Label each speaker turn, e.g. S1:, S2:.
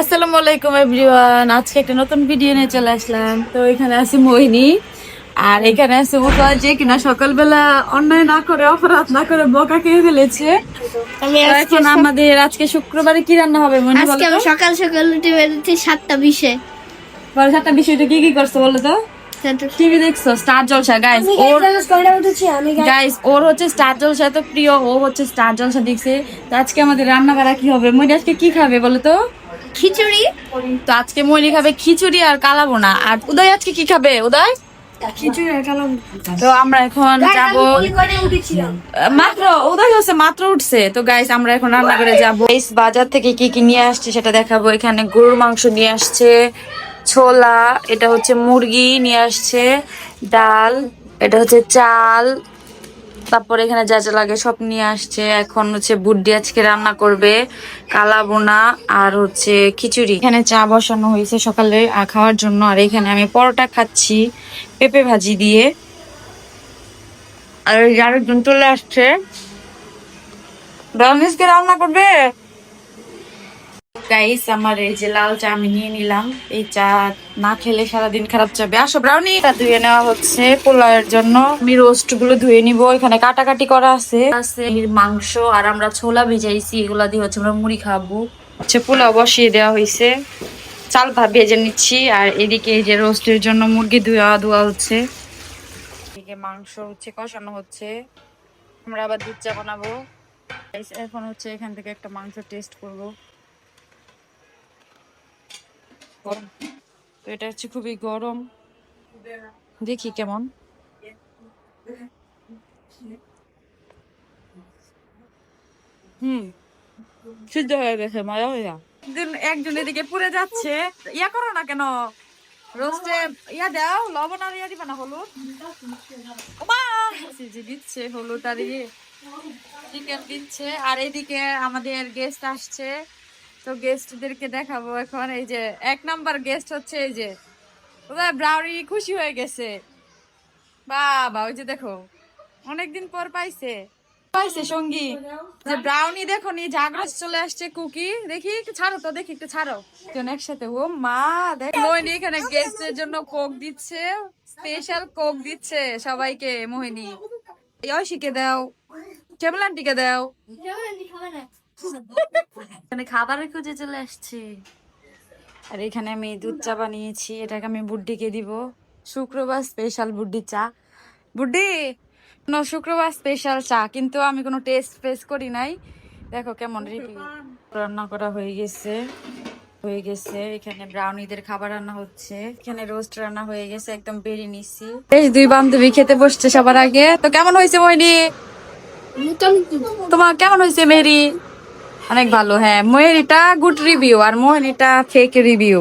S1: আসসালামু আলাইকুম এভরিওয়ান আজকে একটা নতুন ভিডিও নিয়ে চলে আসলাম। তো এখানে আছে মোহিনী আর এখানে আছে উপা যে কিনা সকালবেলা অন্যায় না করে অপরাধ না করে বকা খেয়ে ফেলেছে।
S2: আমি
S1: তো
S2: আজকে
S1: এখন আমাদের আজকে শুক্রবারে কি রান্না হবে মনে
S2: আজকে সকাল সকাল উঠে বেরোচ্ছি সাতটা বিশে।
S1: বলো সাতটা বিষয়টা কি কি করছ বলো তো? টিভি দেখছ? স্টার জলসা গাইস ওর গাইস ওর হচ্ছে স্টার জলসা তো প্রিয় ও হচ্ছে স্টার জলসা দেখছে। তো আজকে আমাদের রান্না করা কি হবে? মনি আজকে কি খাবে বলো তো?
S2: খিচুড়ি?
S1: তো আজকে মনি খাবে খিচুড়ি আর কালাবো না। আর উদয় আজকে কি খাবে? উদয়? তো আমরা এখন যাব মাত্র উদয় হচ্ছে মাত্র উঠছে। তো গাইস আমরা এখন রান্না করে যাব। গাইস বাজার থেকে কি কি নিয়ে আসছে সেটা দেখাবো। এখানে গরুর মাংস নিয়ে আসছে ছোলা এটা হচ্ছে মুরগি নিয়ে আসছে ডাল এটা হচ্ছে চাল তারপর এখানে যা যা লাগে সব নিয়ে আসছে। এখন হচ্ছে বুড্ডি আজকে রান্না করবে, কালা বোনা আর হচ্ছে খিচুড়ি। এখানে চা বসানো হয়েছে সকালে খাওয়ার জন্য। আর এখানে আমি পরোটা খাচ্ছি পেঁপে ভাজি দিয়ে। আর আরেকজন চলে আসছে। ব্রাউনিসকে রান্না করবে? গাইস আমার এই যে লাল চা আমি নিয়ে নিলাম। এই চা না খেলে সারাদিন খারাপ যাবে। আসো ব্রাউনি এটা ধুয়ে নেওয়া হচ্ছে পোলাওয়ের জন্য। আমি রোস্টগুলো ধুয়ে নিব। এখানে কাটাকাটি করা আছে। আছে মাংস আর আমরা ছোলা ভেজাইছি। এগুলা দিয়ে হচ্ছে আমরা মুড়ি খাব। হচ্ছে পোলাও বসিয়ে দেওয়া হয়েছে চাল ভাত ভেজে নিচ্ছি। আর এদিকে এই যে রোস্টের জন্য মুরগি ধোয়া ধোয়া হচ্ছে। এদিকে মাংস হচ্ছে, কষানো হচ্ছে। আমরা আবার দুধ চা বানাবো। এখন হচ্ছে এখান থেকে একটা মাংস টেস্ট করব। গরম তো এটা হচ্ছে খুবই গরম। দেখি কেমন। হুম সিদ্ধ হয়ে গেছে মজা একজন এদিকে পুড়ে যাচ্ছে। ইয়া করো না কেন? রোস্টে ইয়া দাও লবণ আর ইয়া দিবা না হলুদ? সিজি দিচ্ছে হলুদ আর ইয়ে। চিকেন দিচ্ছে আর এদিকে আমাদের গেস্ট আসছে। তো গেস্টদেরকে দেখাবো এখন। এই যে, এক নাম্বার গেস্ট হচ্ছে এই যে ব্রাউনি খুশি হয়ে গেছে। বাবা, ওই যে দেখো, অনেকদিন পর পাইছে। পাইছে সঙ্গী। যে ব্রাউনি দেখো নি, জাগ্রত চলে আসছে কুকি। দেখি, একটু ছাড়ো তো, দেখি, একটু ছাড়ো। দুজন একসাথে, ও মা, দেখ। মোহিনী এখানে গেস্টের জন্য কোক দিচ্ছে স্পেশাল কোক দিচ্ছে সবাইকে, মোহিনী। এই ঐশীকে দাও আন্টিকে দাও। এখানে খাবারের খুঁজে চলে আসছে। আর এখানে আমি দুধ চা বানিয়েছি এটাকে আমি বুড্ডিকে দিব। শুক্রবার স্পেশাল বুড্ডি চা। বুড্ডি no, শুক্রবার স্পেশাল চা কিন্তু আমি কোনো টেস্ট ফেস করি নাই। দেখো কেমন রান্না করা হয়ে গেছে হয়ে গেছে। এখানে ব্রাউনিদের খাবার রান্না হচ্ছে। এখানে রোস্ট রান্না হয়ে গেছে একদম বেরিয়ে নিছি। বেশ দুই বান্ধবী খেতে বসছে সবার আগে। তো কেমন হয়েছে ময়নি? তোমার কেমন হয়েছে মেরি? অনেক ভালো হ্যাঁ। এটা গুড রিভিউ আর এটা ফেক রিভিউ